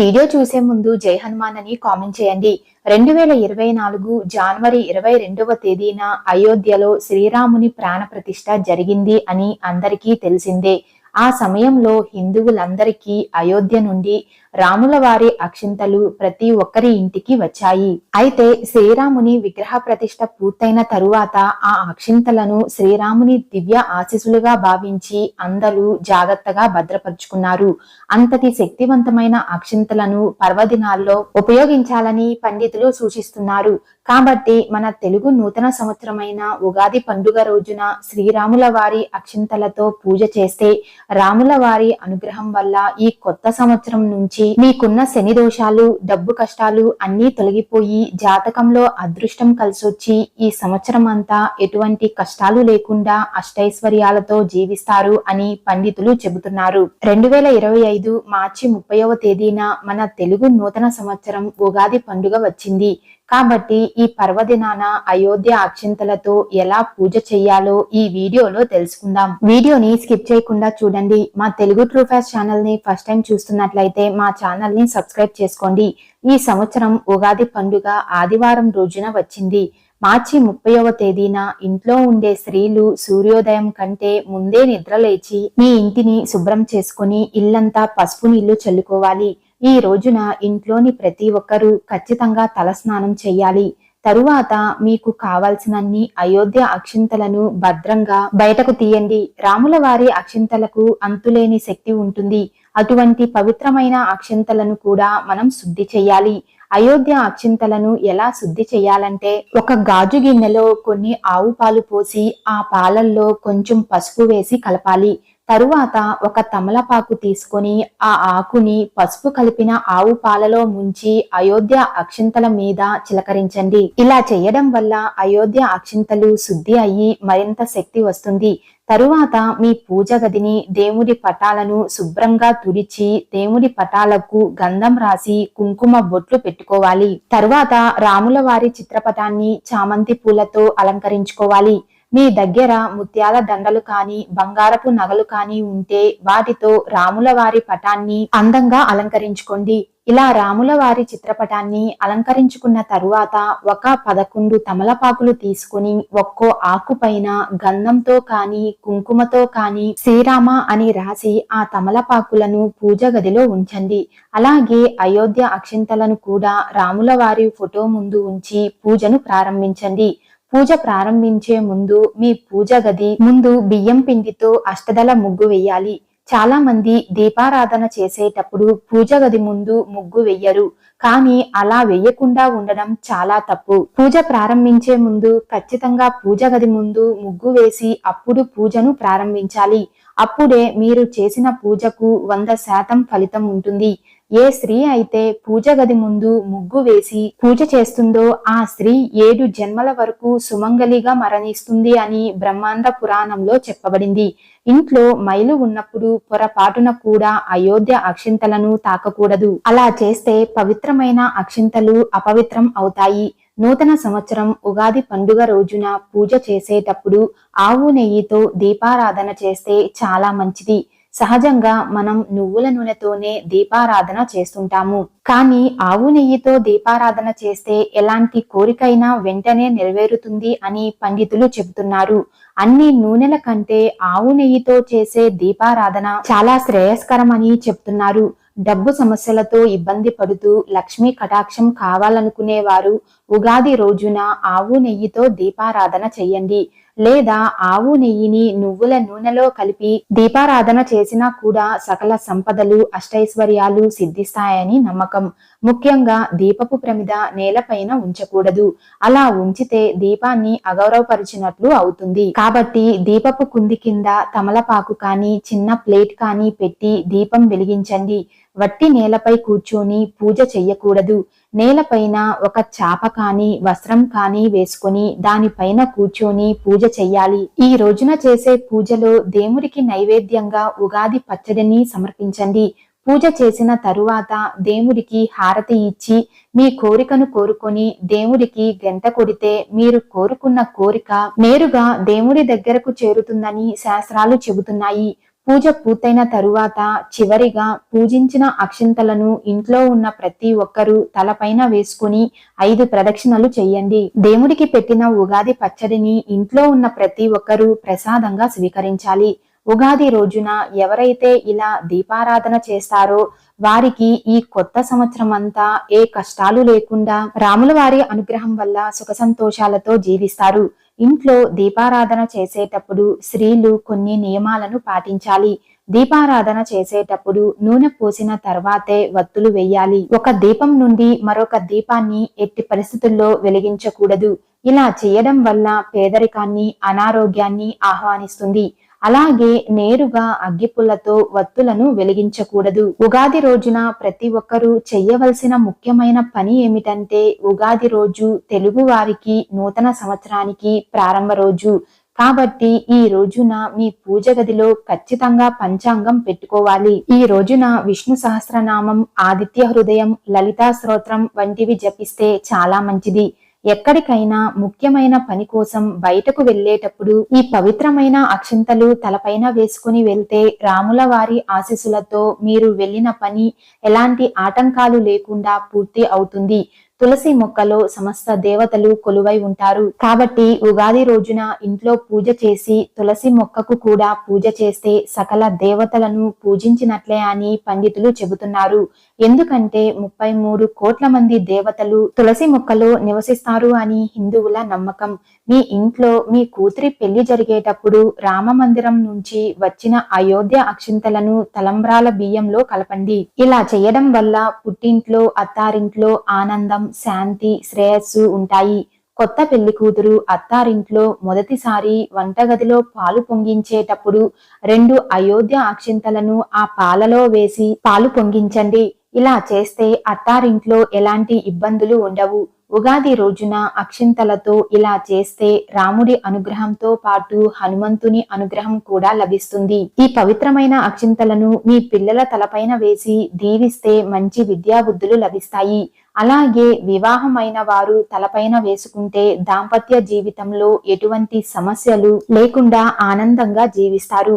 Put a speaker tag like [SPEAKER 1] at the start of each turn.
[SPEAKER 1] Video చూసే ముందు జై హనుమాన్ అని కామెంట్ చేయండి. రెండు వేల ఇరవై నాలుగు జనవరి ఇరవై రెండవ తేదీన అయోధ్యలో శ్రీరాముని ప్రాణ ప్రతిష్ట జరిగింది అని అందరికీ తెలిసిందే. ఆ సమయంలో హిందువులందరికీ అయోధ్య నుండి రాముల వారి అక్షింతలు ప్రతి ఒక్కరి ఇంటికి వచ్చాయి. అయితే శ్రీరాముని విగ్రహ ప్రతిష్ట పూర్తయిన తరువాత ఆ అక్షింతలను శ్రీరాముని దివ్య ఆశీస్సులుగా భావించి అందరూ జాగ్రత్తగా భద్రపరుచుకున్నారు. అంతటి శక్తివంతమైన అక్షింతలను పర్వదినాల్లో ఉపయోగించాలని పండితులు సూచిస్తున్నారు. కాబట్టి మన తెలుగు నూతన సంవత్సరమైన ఉగాది పండుగ రోజున శ్రీరాముల వారి అక్షింతలతో పూజ చేస్తే రాముల వారి అనుగ్రహం వల్ల ఈ కొత్త సంవత్సరం నుంచి మీకున్న శని దోషాలు డబ్బు కష్టాలు అన్నీ తొలగిపోయి జాతకంలో అదృష్టం కలిసొచ్చి ఈ సంవత్సరం అంతా ఎటువంటి కష్టాలు లేకుండా అష్టైశ్వర్యాలతో జీవిస్తారు అని పండితులు చెబుతున్నారు. రెండు వేల ఇరవై ఐదు మార్చి ముప్పైవ తేదీన మన తెలుగు నూతన సంవత్సరం ఉగాది పండుగ వచ్చింది. కాబట్టి ఈ పర్వదినాన అయోధ్య అక్షింతలతో ఎలా పూజ చేయాలో ఈ వీడియోలో తెలుసుకుందాం. వీడియోని స్కిప్ చేయకుండా చూడండి. మా తెలుగు ట్రూఫాస్ ఛానల్ని ఫస్ట్ టైం చూస్తున్నట్లయితే మా ఛానల్ని సబ్స్క్రైబ్ చేసుకోండి. ఈ సంవత్సరం ఉగాది పండుగ ఆదివారం రోజున వచ్చింది. మార్చి ముప్పైవ తేదీన ఇంట్లో ఉండే స్త్రీలు సూర్యోదయం కంటే ముందే నిద్రలేచి మీ ఇంటిని శుభ్రం చేసుకుని ఇల్లంతా పసుపు నీళ్ళు చల్లుకోవాలి. ఈ రోజున ఇంట్లోని ప్రతి ఒక్కరూ ఖచ్చితంగా తలస్నానం చేయాలి తరువాత మీకు కావాల్సినన్ని అయోధ్య అక్షింతలను భద్రంగా బయటకు తీయండి. రాముల వారి అక్షింతలకు అంతులేని శక్తి ఉంటుంది. అటువంటి పవిత్రమైన అక్షింతలను కూడా మనం శుద్ధి చేయాలి అయోధ్య అక్షింతలను ఎలా శుద్ధి చేయాలంటే ఒక గాజు గిన్నెలో కొన్ని ఆవు పాలు పోసి ఆ పాలల్లో కొంచెం పసుపు వేసి కలపాలి. తరువాత ఒక తమలపాకు తీసుకొని ఆ ఆకుని పసుపు కలిపిన ఆవు పాలలో ముంచి అయోధ్య అక్షింతల మీద చిలకరించండి. ఇలా చేయడం వల్ల అయోధ్య అక్షింతలు శుద్ధి అయ్యి మరింత శక్తి వస్తుంది. తరువాత మీ పూజ గదిని దేవుడి పటాలను శుభ్రంగా తుడిచి దేవుడి పటాలకు గంధం రాసి కుంకుమ బొట్లు పెట్టుకోవాలి. తరువాత రాముల వారి చిత్రపటాన్ని చామంతి పూలతో అలంకరించుకోవాలి. మీ దగ్గర ముత్యాల దండలు కాని బంగారపు నగలు కాని ఉంటే వాటితో రాముల వారి పటాన్ని అందంగా అలంకరించుకోండి. ఇలా రాముల వారి చిత్రపటాన్ని అలంకరించుకున్న తరువాత ఒక పదకొండు తమలపాకులు తీసుకుని ఒక్కో ఆకుపైన గంధంతో కాని కుంకుమతో కాని శ్రీరామ అని రాసి ఆ తమలపాకులను పూజ గదిలో ఉంచండి. అలాగే అయోధ్య అక్షింతలను కూడా రాముల వారి ఫోటో ముందు ఉంచి పూజను ప్రారంభించండి. పూజ ప్రారంభించే ముందు మీ పూజ గది ముందు బియ్యం పిండితో అష్టదల ముగ్గు వేయాలి. చాలా మంది దీపారాధన చేసేటప్పుడు పూజ గది ముందు ముగ్గు వెయ్యరు కానీ అలా వెయ్యకుండా ఉండడం చాలా తప్పు. పూజ ప్రారంభించే ముందు ఖచ్చితంగా పూజ గది ముందు ముగ్గు వేసి అప్పుడు పూజను ప్రారంభించాలి. అప్పుడే మీరు చేసిన పూజకు వంద శాతం ఫలితం ఉంటుంది. ఏ స్త్రీ అయితే పూజ గది ముందు ముగ్గు వేసి పూజ చేస్తుందో ఆ స్త్రీ ఏడు జన్మల వరకు సుమంగలిగా మరణిస్తుంది అని బ్రహ్మాండ పురాణంలో చెప్పబడింది. ఇంట్లో మైలు ఉన్నప్పుడు పొరపాటున కూడా అయోధ్య అక్షింతలను తాకకూడదు. అలా చేస్తే పవిత్రమైన అక్షింతలు అపవిత్రం అవుతాయి. నూతన సంవత్సరం ఉగాది పండుగ రోజున పూజ చేసేటప్పుడు ఆవు నెయ్యితో దీపారాధన చేస్తే చాలా మంచిది. సహజంగా మనం నువ్వుల నూనెతోనే దీపారాధన చేస్తుంటాము. కానీ ఆవు నెయ్యితో దీపారాధన చేస్తే ఎలాంటి కోరికైనా వెంటనే నెరవేరుతుంది అని పండితులు చెబుతున్నారు. అన్ని నూనెల కంటే ఆవు నెయ్యితో చేసే దీపారాధన చాలా శ్రేయస్కరమని చెప్తున్నారు డబ్బు సమస్యలతో ఇబ్బంది పడుతూ లక్ష్మీ కటాక్షం కావాలనుకునేవారు ఉగాది రోజున ఆవు నెయ్యితో దీపారాధన చెయ్యండి లేదా ఆవు నెయ్యిని నువ్వుల నూనెలో కలిపి దీపారాధన చేసినా కూడా సకల సంపదలు అష్టైశ్వర్యాలు సిద్ధిస్తాయని నమ్మకం. ముఖ్యంగా దీపపు ప్రమిద నేలపైన ఉంచకూడదు. అలా ఉంచితే దీపాన్ని అగౌరవపరిచినట్లు అవుతుంది. కాబట్టి దీపపు కుంది కింద తమలపాకు కానీ చిన్న ప్లేట్ కానీ పెట్టి దీపం వెలిగించండి. వట్టి నేలపై కూర్చొని పూజ చెయ్యకూడదు. నేలపైన ఒక చాప కాని వస్త్రం కాని వేసుకొని దానిపైన కూర్చొని పూజ చెయ్యాలి. ఈ రోజున చేసే పూజలో దేవుడికి నైవేద్యంగా ఉగాది పచ్చడిని సమర్పించండి. పూజ చేసిన తరువాత దేవుడికి హారతి ఇచ్చి మీ కోరికను కోరుకొని దేవుడికి గంట కొడితే మీరు కోరుకున్న కోరిక నేరుగా దేవుడి దగ్గరకు చేరుతుందని శాస్త్రాలు చెబుతున్నాయి. పూజ పూర్తయిన తరువాత చివరిగా పూజించిన అక్షింతలను ఇంట్లో ఉన్న ప్రతి ఒక్కరూ తలపైన వేసుకుని ఐదు ప్రదక్షిణలు చేయండి. దేవుడికి పెట్టిన ఉగాది పచ్చడిని ఇంట్లో ఉన్న ప్రతి ఒక్కరూ ప్రసాదంగా స్వీకరించాలి. ఉగాది రోజున ఎవరైతే ఇలా దీపారాధన చేస్తారో వారికి ఈ కొత్త సంవత్సరం అంతా ఏ కష్టాలు లేకుండా రాముల వారి అనుగ్రహం వల్ల సుఖ సంతోషాలతో జీవిస్తారు. ఇంట్లో దీపారాధన చేసేటప్పుడు స్త్రీలు కొన్ని నియమాలను పాటించాలి. దీపారాధన చేసేటప్పుడు నూనె పోసిన తర్వాతే వత్తులు వేయాలి. ఒక దీపం నుండి మరొక దీపాన్ని ఎట్టి పరిస్థితుల్లో వెలిగించకూడదు. ఇలా చేయడం వల్ల పేదరికాన్ని అనారోగ్యాన్ని ఆహ్వానిస్తుంది. అలాగే నేరుగా అగ్గిపుల్లతో వత్తులను వెలిగించకూడదు. ఉగాది రోజున ప్రతి ఒక్కరూ చెయ్యవలసిన ముఖ్యమైన పని ఏమిటంటే ఉగాది రోజు తెలుగు వారికి నూతన సంవత్సరానికి ప్రారంభ రోజు. కాబట్టి ఈ రోజున మీ పూజ గదిలో ఖచ్చితంగా పంచాంగం పెట్టుకోవాలి. ఈ రోజున విష్ణు సహస్రనామం ఆదిత్య హృదయం లలితా స్తోత్రం వంటివి జపిస్తే చాలా మంచిది. ఎక్కడికైనా ముఖ్యమైన పని కోసం బయటకు వెళ్ళేటప్పుడు ఈ పవిత్రమైన అక్షింతలు తలపైన వేసుకుని వెళ్తే రాముల వారి ఆశీస్సులతో మీరు వెళ్ళిన పని ఎలాంటి ఆటంకాలు లేకుండా పూర్తి అవుతుంది. తులసి మొక్కలో సమస్త దేవతలు కొలువై ఉంటారు. కాబట్టి ఉగాది రోజున ఇంట్లో పూజ చేసి తులసి మొక్కకు కూడా పూజ చేస్తే సకల దేవతలను పూజించినట్లే అని పండితులు చెబుతున్నారు. ఎందుకంటే ముప్పై మూడు కోట్ల మంది దేవతలు తులసి మొక్కలో నివసిస్తారు అని హిందువుల నమ్మకం. మీ ఇంట్లో మీ కూతురి పెళ్ళి జరిగేటప్పుడు రామ మందిరం నుంచి వచ్చిన అయోధ్య అక్షింతలను తలంబ్రాల బియ్యంలో కలపండి. ఇలా చేయడం వల్ల పుట్టింట్లో అత్తారింట్లో ఆనందం శాంతి శ్రేయస్సు ఉంటాయి. కొత్త పెళ్ళి కూతురు అత్తారింట్లో మొదటిసారి వంటగదిలో పాలు పొంగించేటప్పుడు రెండు అయోధ్య అక్షింతలను ఆ పాలలో వేసి పాలు పొంగించండి. ఇలా చేస్తే అత్తారింట్లో ఎలాంటి ఇబ్బందులు ఉండవు. ఉగాది రోజున అక్షింతలతో ఇలా చేస్తే రాముడి అనుగ్రహంతో పాటు హనుమంతుని అనుగ్రహం కూడా లభిస్తుంది. ఈ పవిత్రమైన అక్షింతలను మీ పిల్లల తలపైన వేసి దీవిస్తే మంచి విద్యాబుద్ధులు లభిస్తాయి. అలాగే వివాహమైన వారు తలపైన వేసుకుంటే దాంపత్య జీవితంలో ఎటువంటి సమస్యలు లేకుండా ఆనందంగా జీవిస్తారు.